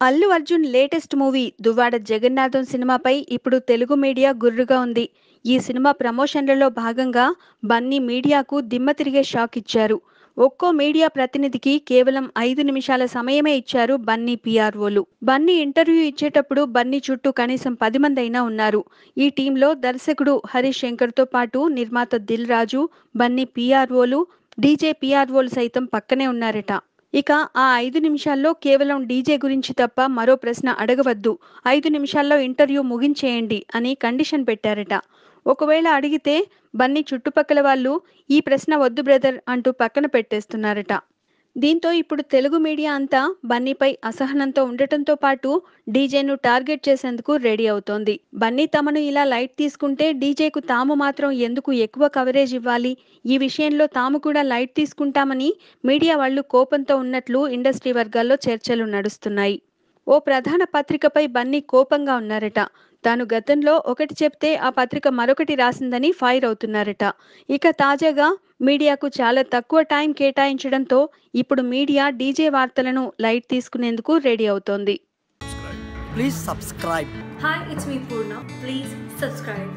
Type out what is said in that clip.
Allu Arjun latest movie Duvvada Jagannadham సినిమాపై ఇప్పుడు Telugu media గుర్రుగా ఉంది. ఈ సినిమా ప్రమోషన్లలో భాగంగా బన్నీ మీడియాకు దిమ్మ తిరిగే షాక్ ఇచ్చారు. ఒక్కో మీడియా ప్రతినిధికి కేవలం ఐదు నిమిషాల సమయమే ఇచ్చారు బన్నీ పీఆర్ఓలు. బన్నీ ఇంటర్వ్యూ ఇచ్చేటప్పుడు బన్నీ చుట్టూ కనీసం పది మంది అయినా ఉన్నారు. ఈ టీంలో దర్శకుడు హరీష్ శంకర్తో పాటు నిర్మాత దిల్ రాజు బన్నీ పీఆర్ఓలు డీజే పీఆర్ఓలు సైతం పక్కనే ఉన్నారట. ఇక ఆ ఐదు నిమిషాల్లో కేవలం డీజే గురించి తప్ప మరో ప్రశ్న అడగవద్దు. ఐదు నిమిషాల్లో ఇంటర్వ్యూ ముగించేయండి అని కండిషన్ పెట్టారట. ఒకవేళ అడిగితే బన్నీ చుట్టుపక్కల వాళ్ళు ఈ ప్రశ్న వద్దు బ్రదర్ అంటూ పక్కన పెట్టేస్తున్నారట. దీంతో ఇప్పుడు తెలుగు మీడియా అంతా బన్నీపై అసహనంతో ఉండటంతో పాటు డీజేను టార్గెట్ చేసేందుకు రెడీ అవుతోంది. బన్నీ తమను ఇలా లైట్ తీసుకుంటే డీజేకు తాము మాత్రం ఎందుకు ఎక్కువ కవరేజ్ ఇవ్వాలి? ఈ విషయంలో తాము కూడా లైట్ తీసుకుంటామని మీడియా వాళ్ళు కోపంతో ఉన్నట్లు ఇండస్ట్రీ వర్గాల్లో చర్చలు నడుస్తున్నాయి. ఓ ప్రధాన పత్రికపై బన్నీ కోపంగా ఉన్నారట. తాను గతంలో ఒకటి చెప్తే ఆ పత్రిక మరొకటి రాసిందని ఫైర్ అవుతున్నారట ఇక తాజాగా మీడియాకు చాలా తక్కువ టైం కేటాయించడంతో ఇప్పుడు మీడియా డీజే వార్తలను లైట్ తీసుకునేందుకు రెడీ అవుతోంది Please subscribe. Hi, it's me Purna. Please subscribe.